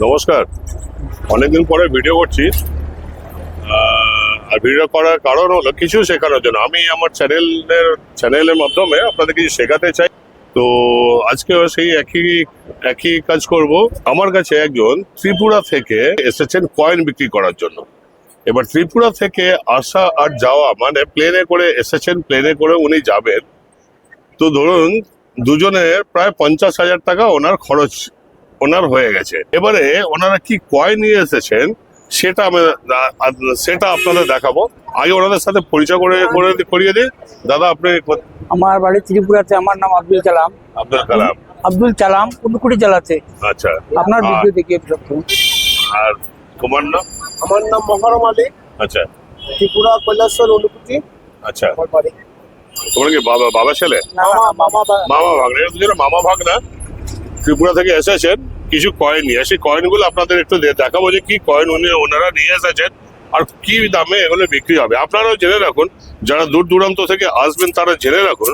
নমস্কার। অনেকদিন পরে ভিডিও করছি। আর ভিডিও করার কারণ হলো কিছু শেখানোর জন্য। আমি আমার চ্যানেলের চ্যানেলের মাধ্যমে আপনাদের কিছু শেখাতে চাই। তো আজকেও সেই একই একই কাজ করব। আমার কাছে একজন ত্রিপুরা থেকে এসেছেন কয়েন বিক্রি করার জন্য। এবার ত্রিপুরা থেকে আসা আর যাওয়া মানে প্লেনে করে এসেছেন প্লেনে করে উনি যাবেন। তো ধরুন, দুজনের প্রায় পঞ্চাশ হাজার টাকা ওনার খরচ ওনার হয়ে গেছে। এবারে ওনারা কি কয় নিয়ে এসেছেন সেটা আমি সেটা আপনাদের দেখাবো। আগে ওনাদের সাথে পরিচয় করে করে করিয়ে দিই দাদা আপনি আমার বাড়ি ত্রিপুরাতে আমার নাম আব্দুল কালাম। আব্দুল কালাম। আব্দুল কালাম উনকুড়ি জেলাতে। আচ্ছা। আপনার আর- ভিডিও দেখে আর তোমার নাম? আমার নাম মহরম আলী। আচ্ছা। ত্রিপুরা কৈলাসর অনুভূতি আচ্ছা। আমার বাড়ি। তোমার কি বাবা বাবা ছেলে? মামা মামা মামা দুজনে মামা ভাগনা ত্রিপুরা থেকে এসেছেন, কিছু কয়েন নিয়ে। সেই কয়েনগুলো আপনাদের একটু দেখাবো যে কি কয়েন উনি ওনারা নিয়ে এসেছেন আর কি দামে এগুলো বিক্রি হবে। আপনারাও জেনে রাখুন, যারা দূর দূরান্ত থেকে আসবেন তারা জেনে রাখুন,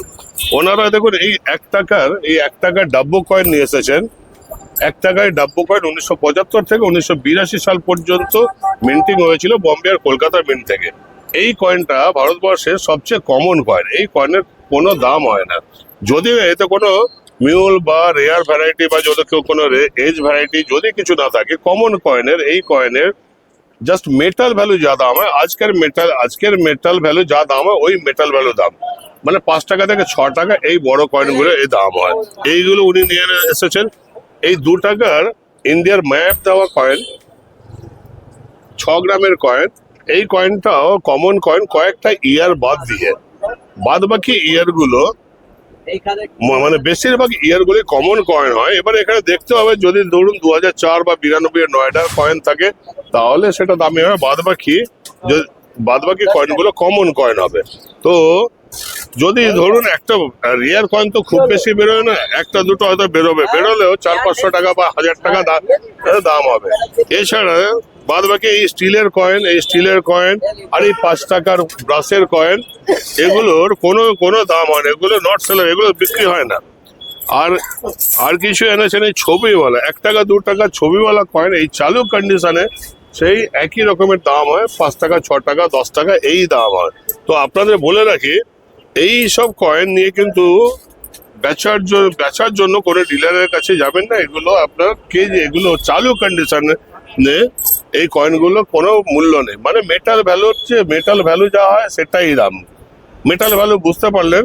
ওনারা দেখুন এই এক টাকার এই এক টাকার ডাব্বো কয়েন নিয়ে এসেছেন। এক টাকায় ডাব্বো কয়েন উনিশশো পঁচাত্তর থেকে উনিশশো বিরাশি সাল পর্যন্ত মিন্টিং হয়েছিল বম্বে আর কলকাতার মিন্ট থেকে। এই কয়েনটা ভারতবর্ষের সবচেয়ে কমন কয়েন এই কয়েনের কোনো দাম হয় না। যদিও এতে কোনো মিউল বা রেয়ার ভ্যারাইটি বা যদি কেউ কোনো এজ ভ্যারাইটি যদি কিছু না থাকে কমন কয়েনের এই কয়েনের জাস্ট মেটাল ভ্যালু যা দাম হয়, আজকের মেটাল আজকের মেটাল ভ্যালু যা দাম হয়, ওই মেটাল ভ্যালু দাম। মানে পাঁচ টাকা থেকে ছ টাকা এই বড় কয়েনগুলো এই দাম হয়। এইগুলো উনি নিয়ে এসেছেন। এই দু টাকার ইন্ডিয়ার ম্যাপ দেওয়া কয়েন ছ গ্রামের কয়েন এই কয়েনটাও কমন কয়েন কয়েকটা ইয়ার বাদ দিয়ে। বাদ বাকি ইয়ারগুলো মানে বেশিরভাগ ইয়ারগুলি কমন কয়েন হয়। এবার এখানে দেখতে হবে, যদি ধরুন দু চার বা বিরানব্বই নয়ডার কয়েন থাকে, তাহলে সেটা দামি হবে। বাদ বাকি বাদ বাকি কয়েনগুলো কমন কয়েন হবে। তো যদি ধরুন একটা রিয়ার কয়েন তো খুব বেশি বেরোয় না, একটা দুটো হয়তো বেরোবে। বেরোলেও চার পাঁচশো টাকা বা হাজার টাকা দাম হবে। এছাড়া বাদ বাকি এই স্টিলের কয়েন, এই স্টিলের কয়েন আর এই পাঁচ টাকার ব্রাশের কয়েন, এগুলোর কোনো কোনো দাম হয় না। এগুলো নট সেলার এগুলো বিক্রি হয় না। আর আর কিছু এনেছেন এই ছবিওয়ালা, এক টাকা, দু টাকা ছবিওয়ালা কয়েন, এই চালু কন্ডিশনে সেই একই রকমের দাম হয়, পাঁচ টাকা, ছ টাকা, দশ টাকা, এই দাম হয়। তো আপনাদের বলে রাখি, এই সব কয়েন নিয়ে কিন্তু বেচার জন্য বেচার জন্য কোনো ডিলারের কাছে যাবেন না। এগুলো আপনার কেজি এগুলো চালু কন্ডিশনে এই কয়েনগুলো কোনো মূল্য নেই। মানে মেটাল ভ্যালু হচ্ছে মেটাল ভ্যালু যা হয় সেটাই দাম। মেটাল ভ্যালু বুঝতে পারলেন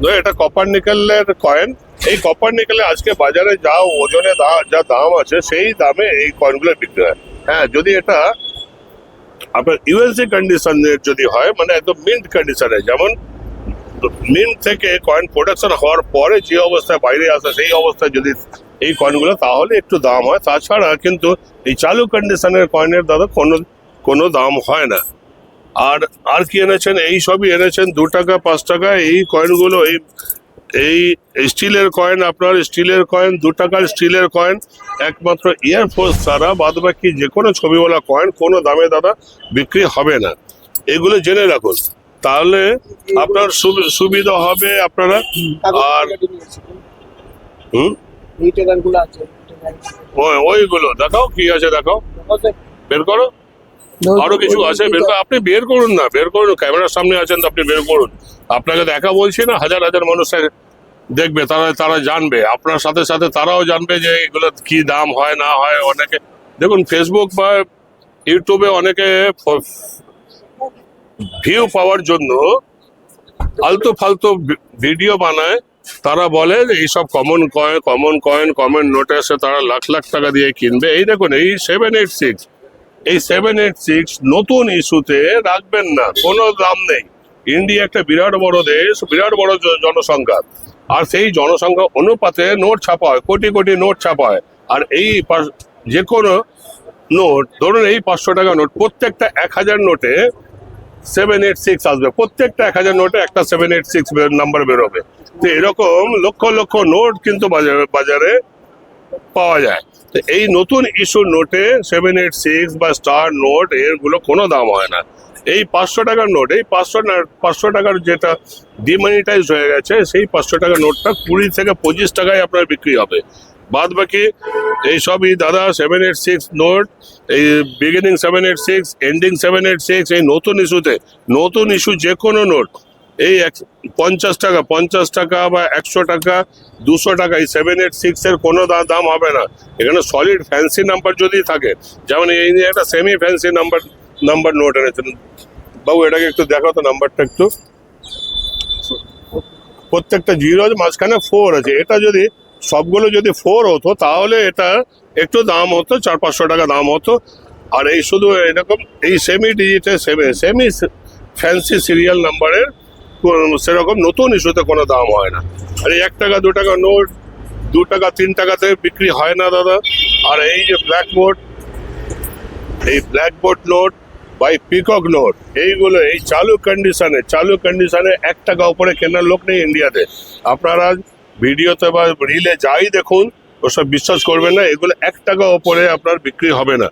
তো এটা কপার নিকেলের কয়েন এই কপার নিকেলে আজকে বাজারে যা ওজনে যা দাম আছে সেই দামে এই কয়েনগুলো বিক্রি হয়। হ্যাঁ যদি এটা আপনার ইউএসডি কন্ডিশনের যদি হয় মানে একদম মিন্ট কন্ডিশনে যেমন মিন্ট থেকে কয়েন প্রোডাকশন হওয়ার পরে যে অবস্থায় বাইরে আসে, সেই অবস্থায় যদি এই কয়েনগুলো তাহলে একটু দাম হয়। তাছাড়া কিন্তু এই চালু কন্ডিশনের কয়েনের দাদা কোনো কোনো দাম হয় না। আর আর কি এনেছেন? এই সবই এনেছেন দু টাকা পাঁচ টাকা। এই কয়েনগুলো এই এই স্টিলের কয়েন আপনার স্টিলের কয়েন দু টাকার স্টিলের কয়েন একমাত্র এয়ারফোর্স ছাড়া বাদ বাকি যে কোনো ছবিওয়ালা কয়েন কোনো দামে দাদা বিক্রি হবে না। এগুলো জেনে রাখুন। তাহলে আপনার সুবি- সুবিধা হবে আপনারা। আর হুম? এই টাকাগুলো আছে ওইগুলো দেখাও কি আছে দেখাও। বের করো। আরও কিছু আছে বের করো। আপনি বের করুন না বের করুন ক্যামেরার সামনে আছেন তো আপনি বের করুন। আপনাকে দেখা বলছি না হাজার হাজার মানুষ দেখবে তারা তারা জানবে। আপনার সাথে সাথে তারাও জানবে যে এগুলো কি দাম হয় না হয় অনেকে। দেখুন ফেসবুক বা ইউটিউবে অনেকে ভিউ পাওয়ার জন্য আলতু ফালতু ভিডিও বানায়। তারা বলে যে এইসব common coin common coin common নোটে এসে তারা লাখ লাখ টাকা দিয়ে কিনবে। এই দেখুন, এই সেভেন এইট সিক্স এই সেভেন এইট সিক্স নতুন ইস্যুতে রাখবেন না, কোনো দাম নেই। ইন্ডিয়া একটা বিরাট বড় দেশ, বিরাট বড় জনসংখ্যা। আর সেই জনসংখ্যা অনুপাতে নোট ছাপা হয়, কোটি কোটি নোট ছাপা হয়। আর এই যে কোনো নোট ধরুন এই পাঁচশো টাকা নোট প্রত্যেকটা এক হাজার নোটে সেভেন এইট সিক্স আসবে। প্রত্যেকটা এক হাজার নোটে একটা সেভেন এইট সিক্স নাম্বার বেরোবে। তো এরকম লক্ষ লক্ষ নোট কিন্তু বাজারে পাওয়া যায়। তো এই নতুন ইস্যু নোটে সেভেন এইট সিক্স বা স্টার নোট এরগুলো কোনো দাম হয় না। এই পাঁচশো টাকার নোট এই পাঁচশো পাঁচশো টাকার যেটা ডিমানিটাইজ হয়ে গেছে, সেই পাঁচশো টাকার নোটটা কুড়ি থেকে পঁচিশ টাকায় আপনার বিক্রি হবে। বাদ বাকি এই সবই দাদা সেভেন এইট সিক্স নোট এই beginning seven eight six ending seven eight six এই নতুন ইস্যুতে নতুন ইস্যু যে কোনো নোট এই পঞ্চাশ টাকা পঞ্চাশ টাকা বা একশো টাকা, দুশো টাকা, এই সেভেন এইট সিক্স এর কোনো দাম হবে না। এখানে সলিড ফ্যান্সি নাম্বার যদি থাকে, যেমন এই নিয়ে একটা semi fancy number number note এনেছেন। বাবু, এটাকে একটু দেখো তো নাম্বারটা একটু। প্রত্যেকটা জিরো মাঝখানে ফোর আছে। এটা যদি সবগুলো যদি ফোর হতো, তাহলে এটা একটু দাম হতো, চার পাঁচশো টাকা দাম হতো। আর এই শুধু এরকম, এই সেমি ডিজিটে সেমি সেমি ফ্যান্সি সিরিয়াল নাম্বারের সেরকম নতুন ইস্যুতে কোনো দাম হয় না। আর এই এক টাকা, দু টাকা নোট, দু টাকা, তিন টাকাতে বিক্রি হয় না দাদা। আর এই যে ব্ল্যাকবোর্ড, এই ব্ল্যাকবোর্ড নোট বা এই পিকক নোট, এইগুলো এই চালু কন্ডিশনে চালু কন্ডিশনে এক টাকা উপরে কেনার লোক নেই ইন্ডিয়াতে। আপনারা ভিডিওতে বা রিলে যাই দেখুন, ওসব বিশ্বাস করবেন না, এগুলো এক টাকা উপরে আপনার বিক্রি হবে না।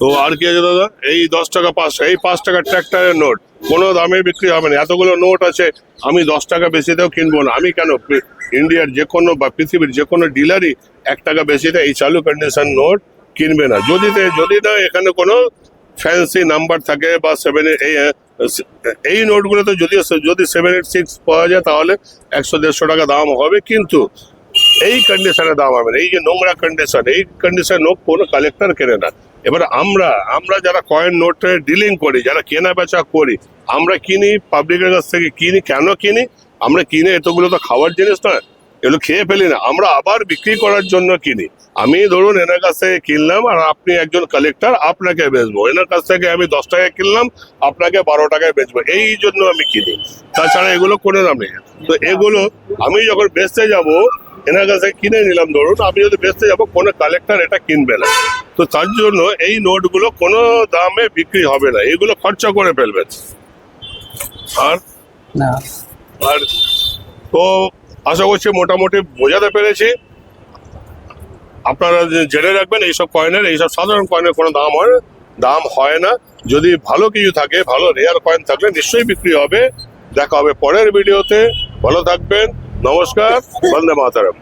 তো আর কি আছে দাদা? এই দশ টাকা পাঁচ এই পাঁচ টাকা ট্র্যাক্টরের নোট। কোনো দামে বিক্রি হবে না। এতগুলো নোট আছে, আমি দশ টাকা বেশিতেও কিনবো না। আমি কেন ইন্ডিয়ার যে কোনো বা পৃথিবীর যে কোনো ডিলারই এক টাকা বেশিতে এই চালু কন্ডিশন নোট কিনবে না। যদি যদি না, এখানে কোনো ফ্যান্সি নাম্বার থাকে বা সেভেন এই এই নোটগুলোতে যদি যদি সেভেন এইট সিক্স পাওয়া যায়, তাহলে একশো দেড়শো টাকা দাম হবে। কিন্তু এই কন্ডিশনে দাম হবে এই যে নোংরা কন্ডিশন এই কন্ডিশন নোট কোনো কালেক্টর কেনে না। এবার আমরা আমরা যারা কয়েন নোটে ডিলিং করি, যারা কেনা বেচা করি, আমরা কিনি পাবলিকের কাছ থেকে, কিনি কেন কিনি? আমরা কিনে এতগুলো তো খাওয়ার জিনিস না এগুলো খেয়ে ফেলি না, আমরা আবার বিক্রি করার জন্য কিনি। আমি ধরুন এনার কাছ থেকে কিনলাম আর আপনি একজন কালেক্টর আপনাকে বেচবো। এনার কাছ থেকে আমি দশ টাকায় কিনলাম, আপনাকে বারো টাকায় বেচবো। এই জন্য আমি কিনি। তাছাড়া এগুলো কোনো দাম নেই। তো এগুলো আমি যখন বেচতে যাব এনার কাছে কিনে নিলাম ধরুন আমি যদি বেচতে যাব কোনো কালেক্টর এটা কিনবে না। তো তার জন্য এই নোটগুলো কোনো দামে বিক্রি হবে না এগুলো খরচা করে ফেলবেন আর আর তো আশা করছি মোটামুটি বোঝাতে পেরেছি। আপনারা জেনে রাখবেন এইসব কয়েনের এইসব সাধারণ কয়েনের কোনো দাম হয় দাম হয় না। যদি ভালো কিছু থাকে ভালো রেয়ার কয়েন থাকলে নিশ্চয়ই বিক্রি হবে। দেখা হবে পরের ভিডিওতে ভালো থাকবেন। নমস্কার বন্দে মাতারাম।